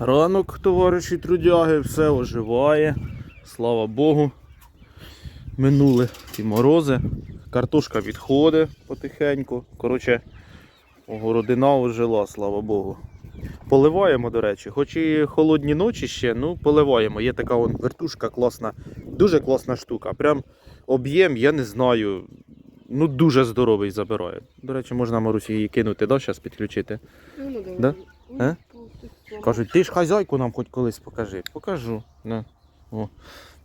Ранок, товариші трудяги, все оживає. Слава Богу. Минули ті морози. Картошка відходить потихеньку. Коротше, городина ожила, слава Богу. Поливаємо, до речі, хоч і холодні ночі ще, ну поливаємо. Є така вон вертушка класна, дуже класна штука. Прям об'єм, я не знаю. Ну дуже здоровий забирає. До речі, можна Марусі її кинути, да, зараз підключити. Ну, ну. Да? Слон. Кажуть, ти ж хазяйку нам хоч колись покажи. Покажу. На. О,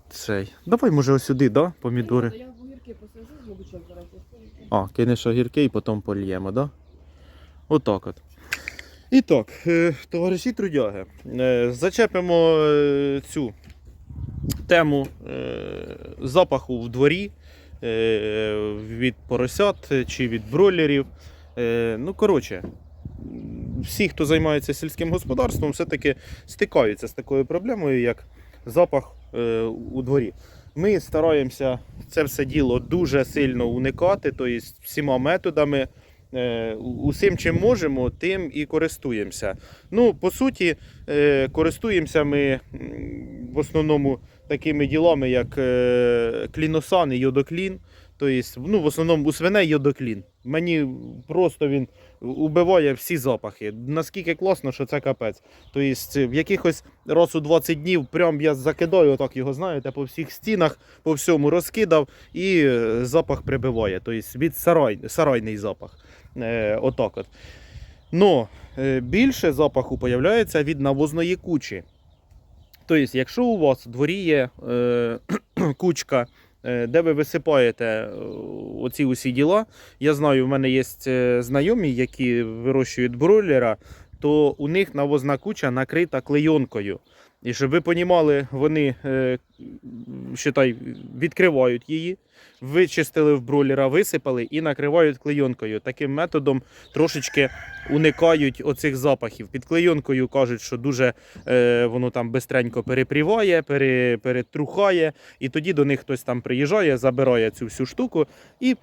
цей. Давай, може, ось сюди, да? Помідори. Я в огірки посажу, мабуть, що зараз. А, кинеш огірки і потім польємо, да? Отак от. І так, е, товариші трудяги, е, зачепимо е, цю тему запаху в дворі від поросят чи від бройлерів. Ну, коротше, всі, хто займається сільським господарством, все-таки стикаються з такою проблемою, як запах е, у дворі. Ми стараємося це все діло дуже сильно уникати, тобто всіма методами. е, Усім, чим можемо, тим і користуємося. Ну, по суті, е, користуємося ми в основному такими ділами, як кліносан і йодоклін. Тобто, ну, в основному у свиней йодоклін. Мені просто він убиває всі запахи. Наскільки класно, що це капець. Тобто, в якихось раз у 20 днів прям я закидаю, отак його знаєте, по всіх стінах, по всьому розкидав і е, запах прибиває. Тобто від сарай, сарайний запах. Е, отак от. Но е, більше запаху появляється від навозної кучі. Тобто, якщо у вас в дворі є е, кучка, де ви висипаєте е, оці усі діла, я знаю, в мене є е, знайомі, які вирощують бройлера, то у них навозна куча накрита клейонкою. І щоб ви понімали, вони е, считай, відкривають її, вичистили в бройлера, висипали і накривають клейонкою. Таким методом трошечки уникають оцих запахів. Під клейонкою кажуть, що дуже е, воно там бистренько перепріває, пере, перетрухає, і тоді до них хтось там приїжджає, забирає цю всю штуку. І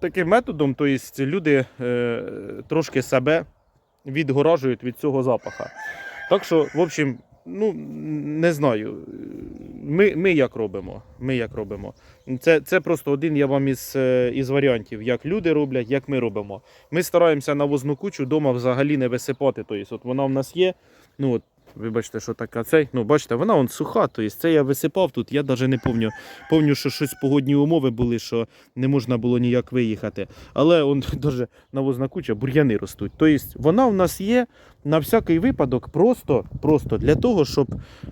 таким методом, то люди е, трошки себе відгоражують від цього запаха. Так що, в общем, ну не знаю. Ми, ми як робимо? Ми як робимо? Це, це просто один я вам із, е, із варіантів, як люди роблять, як ми робимо. Ми стараємося навозну кучу вдома взагалі не висипати. Тобто, от вона в нас є. Ну от, вибачте, що така цей. Ну, бачите, вона он суха. Тобто, це я висипав тут. Я навіть не пам'ятаю. Пам'ятаю, що щось погодні умови були, що не можна було ніяк виїхати. Але он навозна куча, бур'яни ростуть. Тобто вона в нас є на всякий випадок, просто, просто для того, щоб.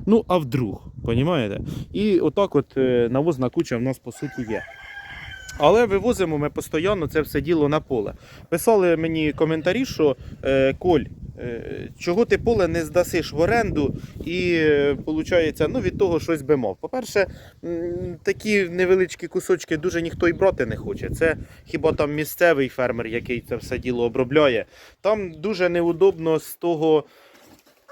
Ну, а вдруг, понімаєте? І отак от е, навозна куча в нас по суті є. Але вивозимо ми постійно це все діло на поле. Писали мені коментарі, що е, Коль, чого ти поле не здасиш в оренду і виходить, ну, від того щось би мав. По-перше, такі невеличкі кусочки дуже ніхто і брати не хоче. Це хіба там місцевий фермер, який це все діло обробляє. Там дуже неудобно з того,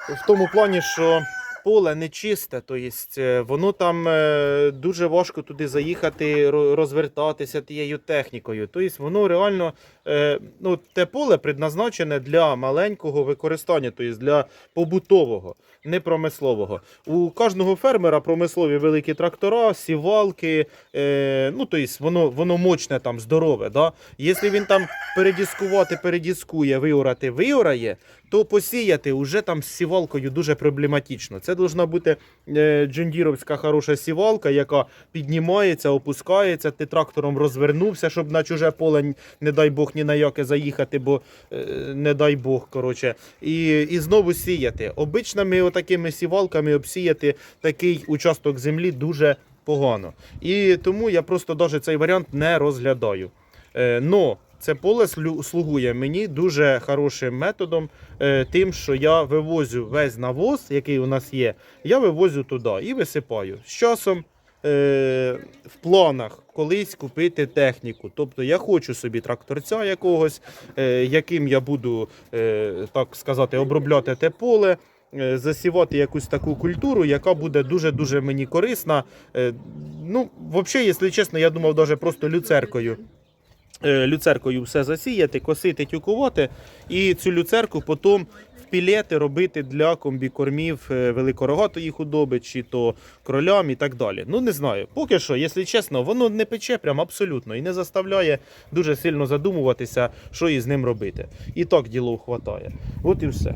в тому плані, що поле нечисте, то єсть, е, воно там е, дуже важко туди заїхати, ро- розвертатися тією технікою. Тобто воно реально е, ну, те поле предназначене для маленького використання, тобто для побутового, не промислового. У кожного фермера промислові великі трактора, сівалки, е, ну тобто воно, воно мощне там, здорове. Да? Якщо він там передіскувати, передіскує, виорати, виорає, то посіяти вже там з сівалкою дуже проблематично. Це повинна бути е, джондіровська хороша сівалка, яка піднімається, опускається, ти трактором розвернувся, щоб на чуже поле, не дай Бог, ні на яке заїхати, бо е, не дай Бог, коротше, і, і знову сіяти. Обичними отакими сівалками обсіяти такий участок землі дуже погано. І тому я просто навіть цей варіант не розглядаю. Е, но це поле слугує мені дуже хорошим методом, е, тим, що я вивозю весь навоз, який у нас є, я вивозю туди і висипаю. З часом е, в планах колись купити техніку. Тобто я хочу собі тракторця якогось, яким я буду, так сказати, обробляти те поле. Е, Засівати якусь таку культуру, яка буде дуже-дуже мені корисна. Е, Ну, взагалі, якщо чесно, я думав, навіть просто люцеркою е, люцеркою все засіяти, косити, тюкувати, і цю люцерку потім в пілети робити для комбікормів великорогатої худоби, чи то кролям і так далі. Ну не знаю. Поки що, якщо чесно, воно не пече прям абсолютно і не заставляє дуже сильно задумуватися, що із ним робити. І так діло хватає. От і все.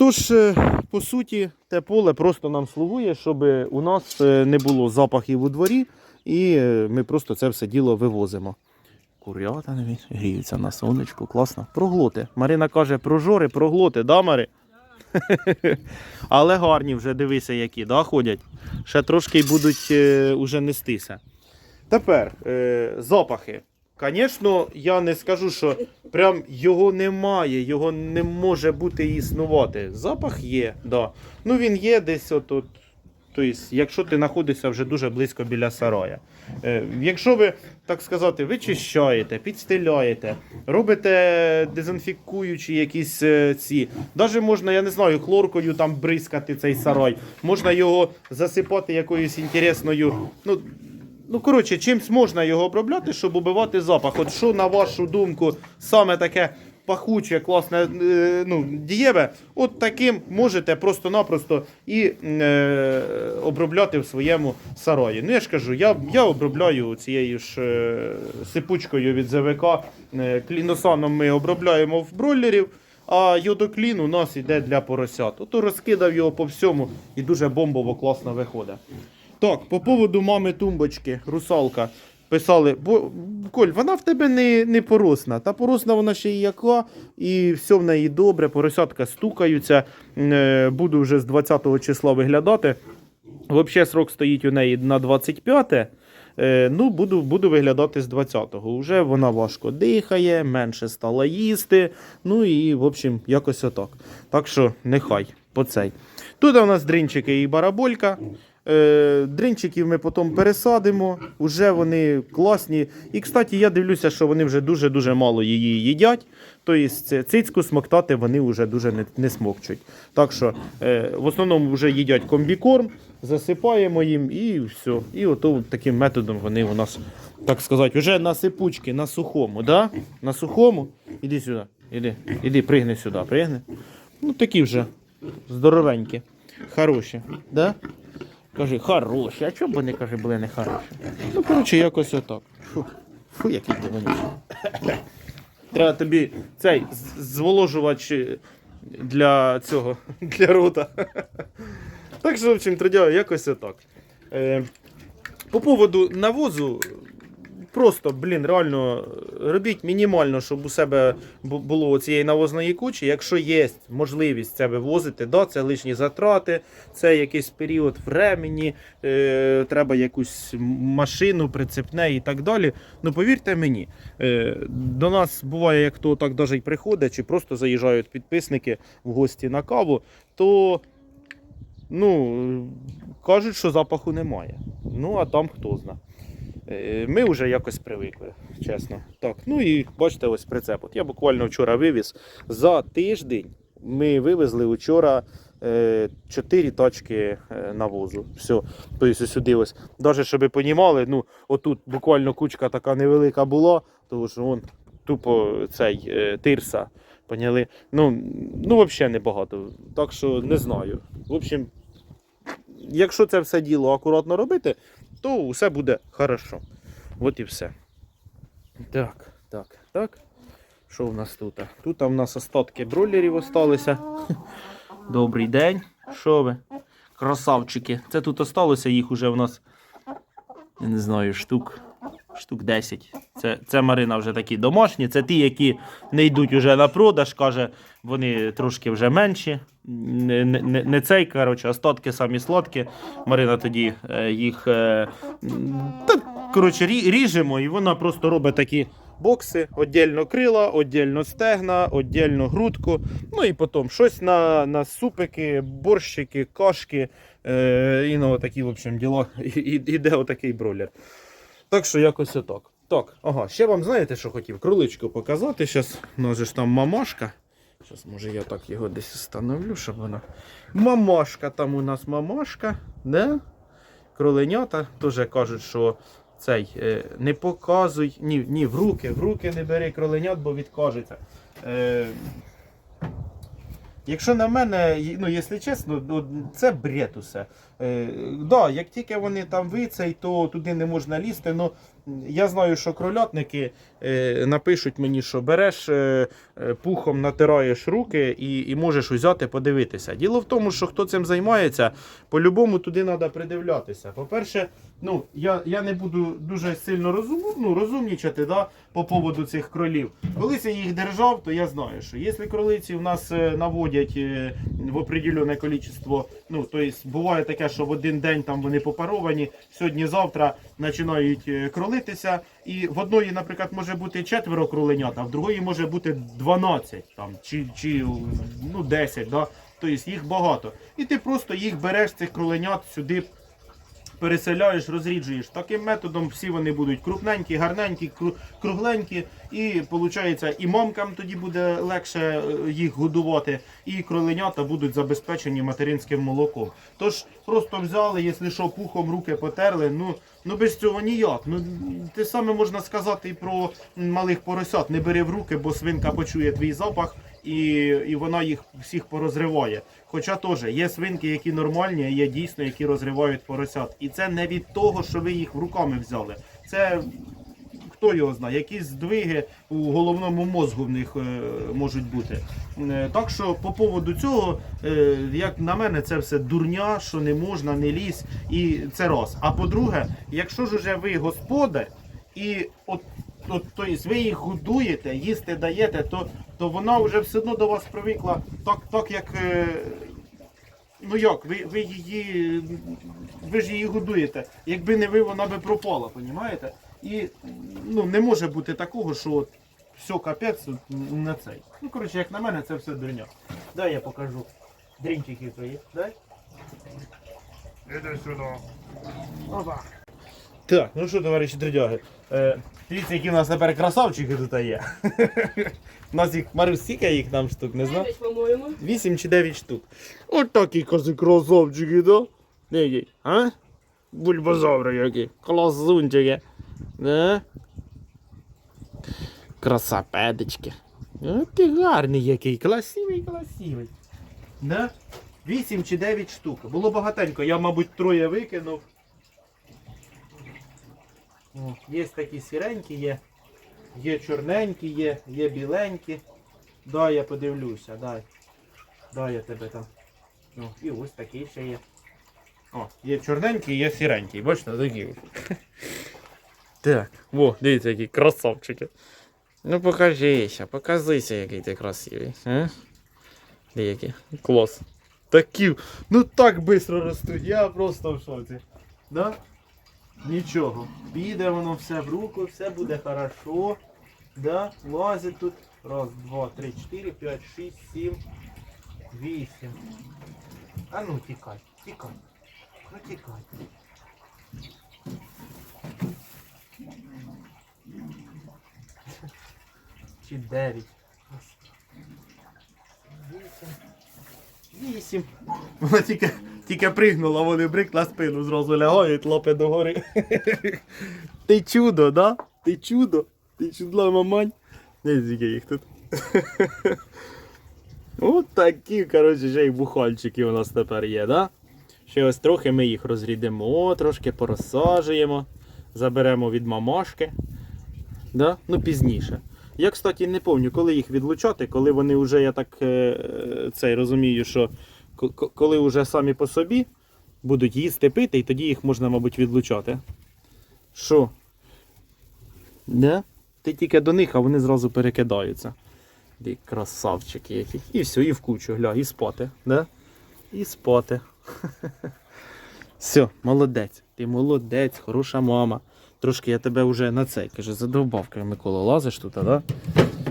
Тож, е, по суті, те поле просто нам слугує, щоб у нас е, не було запахів у дворі, і е, ми просто це все діло вивозимо. Курята навіть гріються на сонечку, класно. Проглоти. Марина каже, прожори, проглоти, да, Мари? Але гарні вже дивися, які, да, ходять. Ще трошки будуть уже нестися. Тепер е, запахи. Звісно, я не скажу, що прям його немає, його не може бути існувати. Запах є, да. Ну він є десь отут. Тобто, якщо ти знаходишся вже дуже близько біля сарая. Е, якщо ви, так сказати, вичищаєте, підстеляєте, робите дезінфікуючі якісь е, ці. Навіть можна, я не знаю, хлоркою там бризкати цей сарай. Можна його засипати якоюсь інтересною. Ну, Ну, коротше, чимсь можна його обробляти, щоб убивати запах. От що, на вашу думку, саме таке пахуче, класне е, ну, дієве, от таким можете просто-напросто і е, обробляти в своєму сараї. Ну, я ж кажу, я, я обробляю цією ж е, сипучкою від ЗВК. Е, кліносаном ми обробляємо в бройлерів. А йодоклін у нас йде для поросят. Ото розкидав його по всьому і дуже бомбово класно виходить. Так, по поводу мами тумбочки, русалка. Писали, бо Коль, вона в тебе не, не поросна. Та поросна вона ще і яка, і все в неї добре, поросятка стукаються. Е, Буду вже з 20 числа виглядати. Взагалі срок стоїть у неї на 25. Е, Ну, буду, буду виглядати з 20-го. Уже вона важко дихає, менше стала їсти. Ну і, в общем, якось отак. Так що нехай по цей. Тут у нас дринчики і бараболька. Е, дринчиків ми потім пересадимо. Уже вони класні. І, кстати, я дивлюся, що вони вже дуже-дуже мало її їдять. Тобто цицьку смоктати вони вже дуже не, не смокчуть. Так що е, в основному вже їдять комбікорм, засипаємо їм і все. І ото таким методом вони у нас, так сказати, вже на сипучки, на сухому. Да? На сухому. Іди сюди, іди, іди, пригни сюди, пригни. Ну такі вже здоровенькі, хороші. Да? Кажи, хороші. А чому б вони, каже, були не хороші? Ну, коротше, якось отак. Фу, фу який ти вонючий. Треба тобі цей зволожувач е, для цього, для рота. Так що, в общем, трудяю, якось отак. Е, по поводу навозу, просто, блін, реально робіть мінімально, щоб у себе було цієї навозної кучі. Якщо є можливість це вивозити, да, це лишні затрати, це якийсь період времени, е, треба якусь машину, прицепне і так далі. Ну повірте мені, е, до нас буває, як хто так навіть приходить, чи просто заїжджають підписники в гості на каву, то ну, кажуть, що запаху немає. Ну, а там хто зна. Е, Ми вже якось привикли, чесно. Так, ну і бачите, ось прицеп. От я буквально вчора вивіз. За тиждень ми вивезли вчора 4 тачки е, навозу. Все. Тобто сюди ось. Навіть щоб ви понімали, ну, отут буквально кучка така невелика була, тому що вон тупо цей е, тирса. Поняли? Ну, ну взагалі небагато. Так що не знаю. В общем, якщо це все діло акуратно робити, то все буде хорошо. От і все. Так, так, так. Що в нас тут? Тут в нас остатки бройлерів осталися. Добрий день. Що ви? Красавчики. Це тут осталося, їх уже в нас, я не знаю, штук, штук 10. Це, це Марина вже такі домашні. Це ті, які не йдуть уже на продаж, каже, вони трошки вже менші. Не, не, не- цей, коротше, остатки самі сладкі. Марина тоді е, їх е, м, та, коротше, ріжемо, і вона просто робить такі бокси, віддільно крила, віддільно стегна, віддільно грудку. Ну і потім щось на, на супики, борщики, кашки е, і на такі, в общем, діла. І, і, іде отакий бройлер. Так що якось отак. Так, ага, ще вам знаєте, що хотів? Кроличку показати. Зараз у нас же ж там мамашка. Зараз, може, я так його десь встановлю, щоб вона. Мамашка, там у нас мамашка, да? Кроленята теж кажуть, що цей е, не показуй. Ні, ні, в руки, в руки не бери кроленят, бо відкажеться. Е, Якщо на мене, ну, якщо чесно, ну, це бред усе. Е, да, як тільки вони там вицей, то туди не можна лізти. Ну, я знаю, що крольотники напишуть мені, що береш е, е, пухом, натираєш руки і, і можеш взяти подивитися. Діло в тому, що хто цим займається, по-любому туди треба придивлятися. По-перше, ну, я, я не буду дуже сильно розум, ну, розумнічати да, по поводу цих кролів. Колись я їх держав, то я знаю, що якщо кролиці в нас е, наводять е, в определене кількість, ну, то есть, буває таке, що в один день там вони попаровані, сьогодні-завтра починають е, кролитися. І в одної, наприклад, може бути четверо кроленят, а в другої може бути 12 там, чи, чи ну, 10. Да? Тобто їх багато. І ти просто їх береш, цих кроленят сюди переселяєш, розріджуєш. Таким методом всі вони будуть крупненькі, гарненькі, кру- кругленькі. І виходить, і мамкам тоді буде легше е, їх годувати, і кроленята будуть забезпечені материнським молоком. Тож просто взяли, якщо що, пухом руки потерли. Ну ну без цього ніяк. Ну те саме можна сказати і про малих поросят. Не бери в руки, бо свинка почує твій запах. І, і вона їх всіх порозриває. Хоча теж є свинки, які нормальні, є дійсно, які розривають поросят. І це не від того, що ви їх руками взяли. Це хто його знає, якісь здвиги у головному мозку в них е, можуть бути. Е, так що по поводу цього, е, як на мене, це все дурня, що не можна, не лізь, і це раз. А по-друге, якщо ж уже ви господар, і от то есть ви їх годуєте, їсти даєте, то, то вона вже все одно до вас привикла так, так як. е, Ну як, ви, ви її. Ви ж її годуєте. Якби не ви, вона би пропала, понімаєте? І ну, не може бути такого, що от все капець на цей. Ну, коротше, як на мене, це все дурня. Дай я покажу. Дрінчики твої, дай. Іди сюди. Опа. Так, ну що, товариші трудяги, е, дивіться, які в нас тепер красавчики тут є. У нас їх, Марус, скільки їх нам штук, не знаю? Дев'ять, по-моєму. 8 чи 9 штук. От такі кози красавчики, да? Який, а? Бульбазаври які. Класунчики. Да? Красапедочки. От ти гарний який, красивий, красивий. Да? 8 чи 9 штук. Було багатенько, я, мабуть, троє викинув. О, є такі сіренькі, є. Є чорненькі, є, є біленькі. Дай я подивлюся, дай. Дай я тебе там. Ну, і ось такий ще є. О, є чорненький, є сіренький. Бачите, такі. Так, во, дивіться, які красавчики. Ну покажися, показися, який ти красивий. А? Де? Клас. Такі, ну так швидко ростуть, я просто в шоці. Да? Нічого. Піде воно все в руку, все буде хорошо. Да? Лазить тут. Раз, два, три, чотири, п'ять, шість, сім, вісім. А ну тікай, тікай. Ну тікай. Чи дев'ять. Вісім. Вісім. Вона тільки, тільки пригнула, вони брик на спину зразу лягають, лапи догори. Ти чудо, да? Ти чудо. Ти чудла мамань. Не скільки їх тут. От такі, коротше, ще й бухальчики у нас тепер є, да? Ще ось трохи ми їх розрідимо, трошки порозсаджуємо, заберемо від мамашки. Да? Ну, пізніше. Я, кстати, не пам'ятаю, коли їх відлучати, коли вони вже, я так е, цей розумію, що коли вже самі по собі будуть їсти пити, і тоді їх можна, мабуть, відлучати. Що? Да? Ти тільки до них, а вони зразу перекидаються. Ді красавчики які. І все, і в кучу, гля, і спати. Да? І спати. Все, молодець. Ти молодець, хороша мама. Трошки я тебе вже на цей, каже, задовбав, каже, Микола, лазиш тут, а да?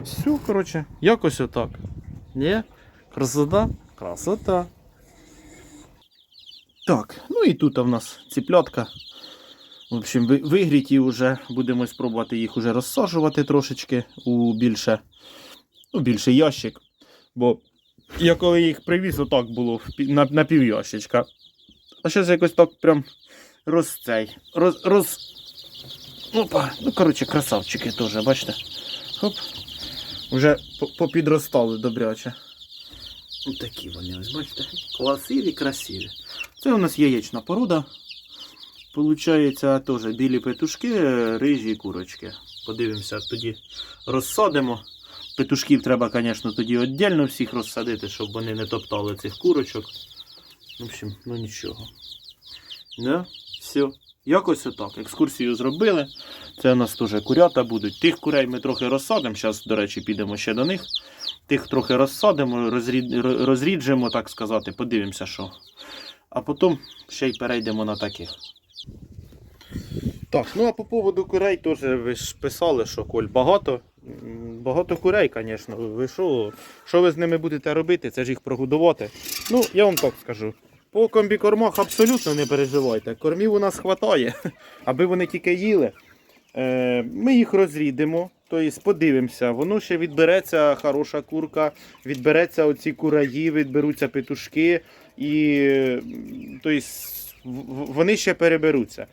Все, коротше, якось отак. Ні? Красота? Красота. Так, ну і тут у нас ціплятка. В общем, вигріті вже. Будемо спробувати їх уже розсаджувати трошечки у більше, ну, більший ящик. Бо я коли їх привіз, отак було на, на півящичка. А зараз якось так прям роз цей. Роз. роз... Опа, ну коротше, красавчики теж, бачите? Хоп. Вже попідростали добряче. Ось такі вони, ось бачите, красиві, красиві. Це у нас яєчна порода. Получається теж білі петушки, рижі курочки. Подивимося, тоді розсадимо. Петушків треба, звісно, тоді віддільно всіх розсадити, щоб вони не топтали цих курочок. В общем, ну нічого. Да? Все. Якось отак. Екскурсію зробили. Це у нас теж курята будуть. Тих курей ми трохи розсадимо. Зараз, до речі, підемо ще до них. Тих трохи розсадимо, розрід... ро- розріджемо, так сказати, подивимося, що. А потім ще й перейдемо на таких. Так, ну а по поводу курей теж ви ж писали, що Коль багато. Багато курей, звісно. Ви що, що ви з ними будете робити? Це ж їх прогодувати. Ну, я вам так скажу. По комбікормах абсолютно не переживайте. Кормів у нас вистачає, аби вони тільки їли. Е, Ми їх розрідимо, тобто подивимося, воно ще відбереться хороша курка, відбереться оці кураї, відберуться петушки, і тобто, вони ще переберуться.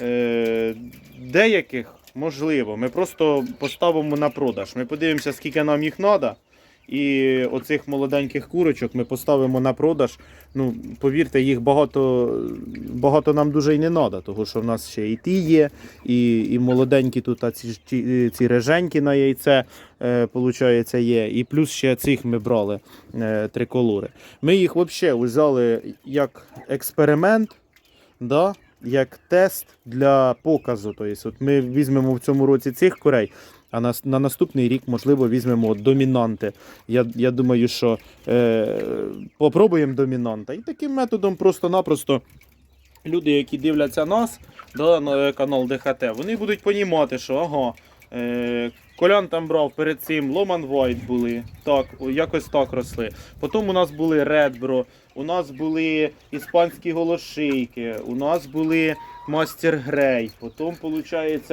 Е, Деяких можливо, ми просто поставимо на продаж. Ми подивимося, скільки нам їх треба. І оцих молоденьких курочок ми поставимо на продаж. Ну, повірте, їх багато, багато нам дуже й не треба, тому що в нас ще і ті є, і, і молоденькі тут а ці, ці реженькі на яйце, е, є. І плюс ще цих ми брали е, триколори. Ми їх взагалі взяли як експеримент, да, як тест для показу. Тобто, от ми візьмемо в цьому році цих курей. А на, на наступний рік, можливо, візьмемо домінанти. Я, я думаю, що е, попробуємо домінанта. І таким методом просто-напросто люди, які дивляться нас, да, на канал ДХТ, вони будуть розуміти, що ага, е, Колян там брав перед цим Ломан Вайт були, так, якось так росли. Потім у нас були Редбро, у нас були іспанські голошийки, у нас були Мастер Грей, потім, виходить,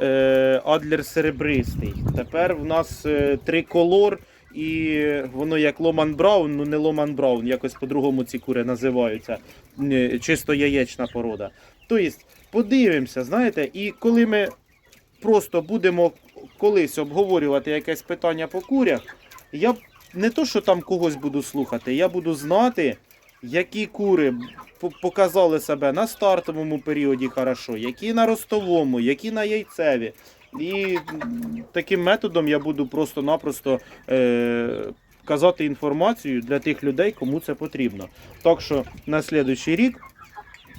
е, Адлер Серебристий. Тепер в нас е, триколор. І воно як Ломан Браун, ну не Ломан Браун, якось по-другому ці кури називаються. Е, Чисто яєчна порода. Тобто, подивимося, знаєте, і коли ми просто будемо колись обговорювати якесь питання по курях, я не то, що там когось буду слухати, я буду знати, які кури показали себе на стартовому періоді хорошо, які на ростовому, які на яйцеві. І таким методом я буду просто-напросто е, казати інформацію для тих людей, кому це потрібно. Так що на слідуючий рік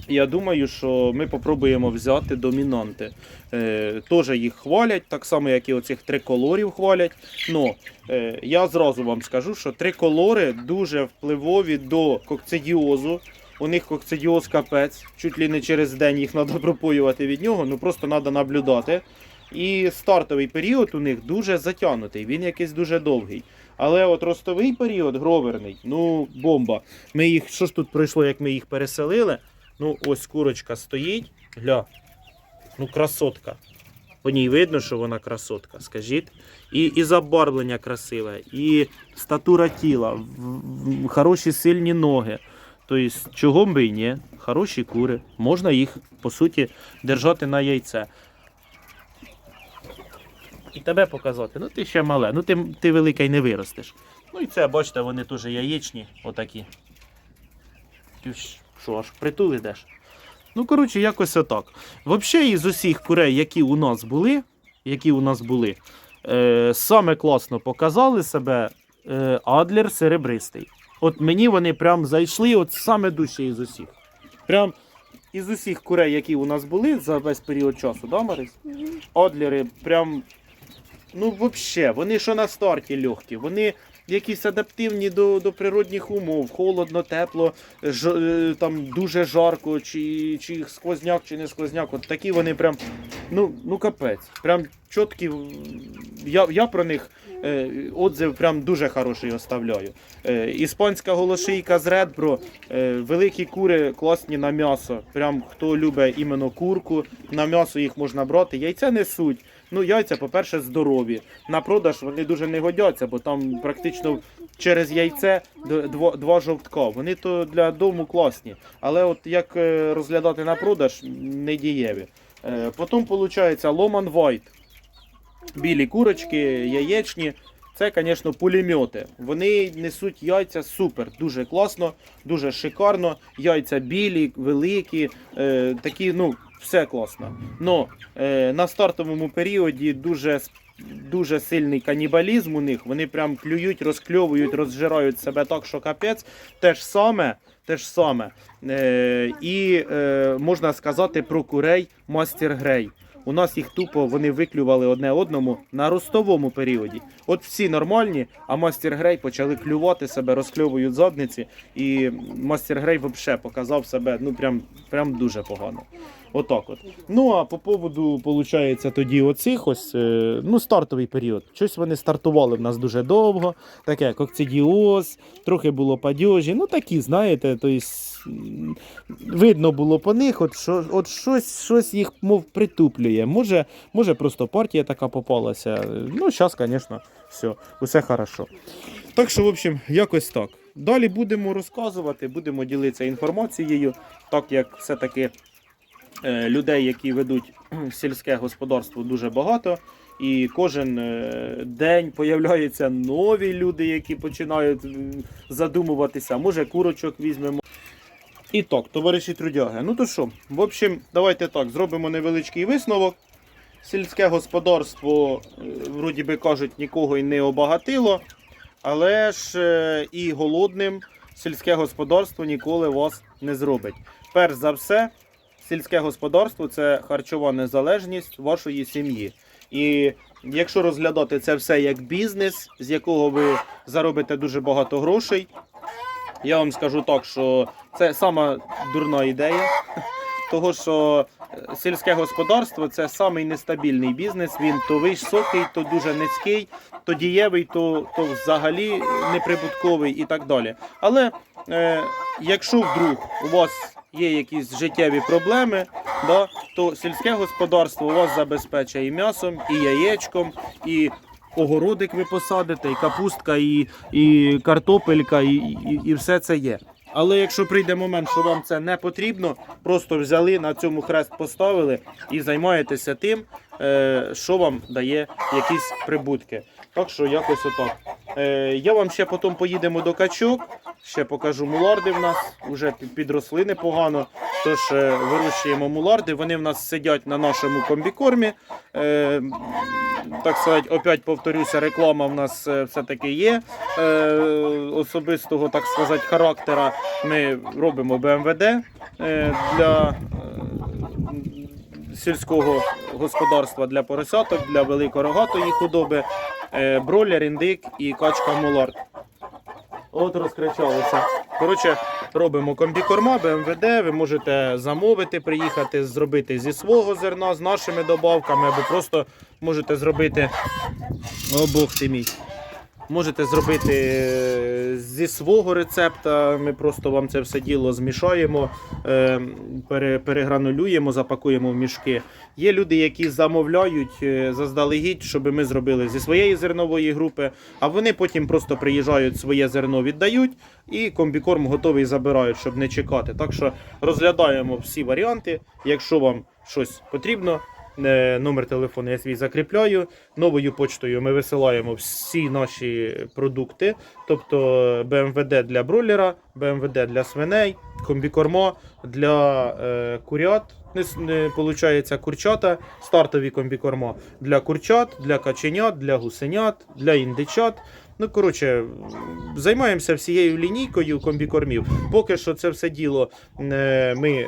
я думаю, що ми попробуємо взяти домінанти. Е, Теж їх хвалять, так само, як і оцих триколорів хвалять. Но е, я зразу вам скажу, що триколори дуже впливові до кокцидіозу. У них кокцидіоз капець, чуть ли не через день їх треба пропоювати від нього, ну просто треба наблюдати. І стартовий період у них дуже затягнутий, він якийсь дуже довгий. Але от ростовий період гроверний, ну бомба. Ми їх, що ж тут пройшло, як ми їх переселили? Ну, ось курочка стоїть, гля. Ну, красотка. По ній видно, що вона красотка, скажіть. І, і забарвлення красиве, і статура тіла, в- в- хороші сильні ноги. Тобто, чого б і ні, хороші кури. Можна їх, по суті, держати на яйце. І тебе показати. Ну ти ще мале, ну ти, ти велика й не виростеш. Ну і це, бачите, вони теж яєчні, отакі. Ж що, аж притул ідеш? Ну, коротше, якось отак. Взагалі, із усіх курей, які у нас були, які у нас були, е, саме класно показали себе е, Адлер серебристий. От мені вони прям зайшли, от саме дужче із усіх. Прям із усіх курей, які у нас були за весь період часу, да, Марис? Адлери прям. Ну, взагалі, вони що на старті легкі, вони якісь адаптивні до, до природних умов, холодно, тепло, ж, е, там дуже жарко, чи, чи сквозняк, чи не сквозняк. От такі вони прям, ну, ну капець. Прям чіткі. Я, я про них е, отзив прям дуже хороший оставляю. Е, іспанська голошийка з Редбро, е, великі кури класні на м'ясо. Прям хто любить іменно курку, на м'ясо їх можна брати. Яйця несуть. Ну, яйця, по-перше, здорові. На продаж вони дуже не годяться, бо там практично через яйце два, два жовтка. Вони то для дому класні. Але от як е, розглядати на продаж, не дієві. Е, Потім, виходить, Ломан Вайт. Білі курочки, яєчні. Це, звісно, пулемети. Вони несуть яйця супер, дуже класно, дуже шикарно. Яйця білі, великі, е, такі, ну, все класно. Но е, на стартовому періоді дуже, дуже сильний канібалізм у них. Вони прям клюють, розкльовують, розжирають себе так, що капець. Те ж саме, те ж саме. Е, і е, можна сказати про курей Мастер Грей. У нас їх тупо вони виклювали одне одному на ростовому періоді. От всі нормальні, а мастер Грей почали клювати себе, розкльовують задниці, і мастер Грей взагалі показав себе ну прям, прям дуже погано. Отак от. Ну а по поводу, виходить, тоді оцих ось е, ну, стартовий період. Щось вони стартували в нас дуже довго, таке кокцидіоз, трохи було падьожі, ну такі, знаєте, то видно було по них, от, що, от щось, щось їх мов притуплює. Може, може просто партія така попалася. Ну, зараз, звісно, все, усе хорошо. Так що, в общем, якось так. Далі будемо розказувати, будемо ділитися інформацією, так як все-таки людей, які ведуть сільське господарство, дуже багато. І кожен е, день появляються нові люди, які починають задумуватися. Може, курочок візьмемо. І так, товариші трудяги. Ну то що, в общем, давайте так, зробимо невеличкий висновок. Сільське господарство, е, вроді би кажуть, нікого й не обагатило, але ж е, і голодним сільське господарство ніколи вас не зробить. Перш за все, сільське господарство це харчова незалежність вашої сім'ї. І якщо розглядати це все як бізнес, з якого ви заробите дуже багато грошей, я вам скажу так, що це сама дурна ідея. Того, що е, сільське господарство це самий нестабільний бізнес. Він то високий, то дуже низький, то дієвий, то, то взагалі неприбутковий і так далі. Але е, якщо вдруг у вас є якісь життєві проблеми, да, то сільське господарство у вас забезпечує і м'ясом, і яєчком, і огородик ви посадите, і капустка, і, і картопелька, і, і, і все це є. Але якщо прийде момент, що вам це не потрібно, просто взяли на цьому хрест поставили і займаєтеся тим, е, що вам дає якісь прибутки. Так що якось отак. Е, я вам ще потім поїдемо до качок, ще покажу муларди в нас, вже підросли непогано. Тож е, вирощуємо муларди, вони в нас сидять на нашому комбікормі. Е, так сказати, опять повторюся, реклама в нас е, все-таки є. Е, особистого, так сказати, характера ми робимо БМВД е, для е, сільського господарства, для поросяток, для великорогатої худоби, бройлер, індик і качка мулард. От розкричалося. Коротше, робимо комбікорма, БМВД. Ви можете замовити, приїхати, зробити зі свого зерна, з нашими добавками, або просто можете зробити. О, Бог ти мій. Можете зробити е, зі свого рецепта. Ми просто вам це все діло змішаємо, е, перегранулюємо, запакуємо в мішки. Є люди, які замовляють е, заздалегідь, щоб ми зробили зі своєї зернової групи, а вони потім просто приїжджають, своє зерно віддають і комбікорм готовий забирають, щоб не чекати. Так що розглядаємо всі варіанти. Якщо вам щось потрібно, номер телефону я свій закріпляю. Новою почтою ми висилаємо всі наші продукти, тобто БМВД для бройлера, БМВД для свиней, комбікорма для е, курят. Не, получається курчата, стартові комбікорма для курчат, для каченят, для гусенят, для індичат. Ну, коротше, займаємося всією лінійкою комбікормів. Поки що це все діло е, ми, е,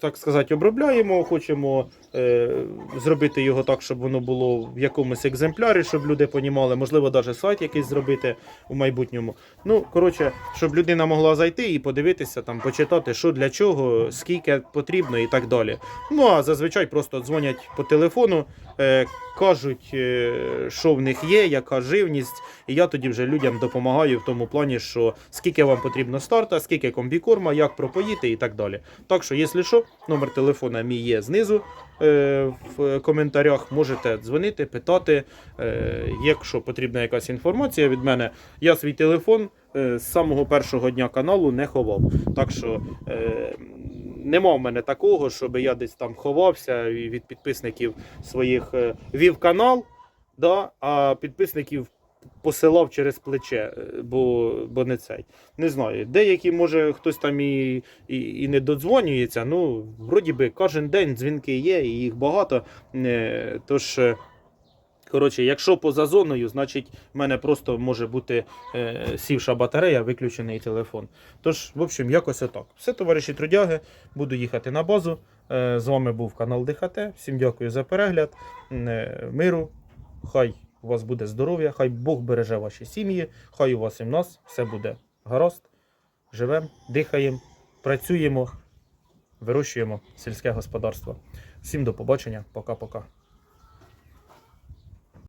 так сказати, обробляємо, хочемо е, зробити його так, щоб воно було в якомусь екземплярі, щоб люди понімали, можливо, навіть сайт якийсь зробити у майбутньому. Ну, коротше, щоб людина могла зайти і подивитися, там, почитати, що для чого, скільки потрібно і так далі. Ну а зазвичай просто дзвонять по телефону, е, кажуть, е, що в них є, яка живність. І я тоді вже людям допомагаю в тому плані, що скільки вам потрібно старта, скільки комбікорма, як пропоїти і так далі. Так що, якщо що, номер телефона мій є знизу е, в коментарях. Можете дзвонити, питати. Е, якщо потрібна якась інформація від мене, я свій телефон е, з самого першого дня каналу не ховав. Так що нема в мене такого, щоб я десь там ховався від підписників своїх вів канал, да, а підписників посилав через плече, е, бо, бо не цей. Не знаю. Деякі, може, хтось там і, і, і не додзвонюється. Ну, вроді би, кожен день дзвінки є, і їх багато. Е, Тож. е, Коротше, якщо поза зоною, значить в мене просто може бути е, сівша батарея, виключений телефон. Тож, в общем, якось отак. Все, товариші трудяги, буду їхати на базу. З вами був канал ДХТ. Всім дякую за перегляд. Миру. Хай у вас буде здоров'я, хай Бог береже ваші сім'ї, хай у вас і в нас все буде гаразд. Живемо, дихаємо, працюємо, вирощуємо сільське господарство. Всім до побачення, пока-пока.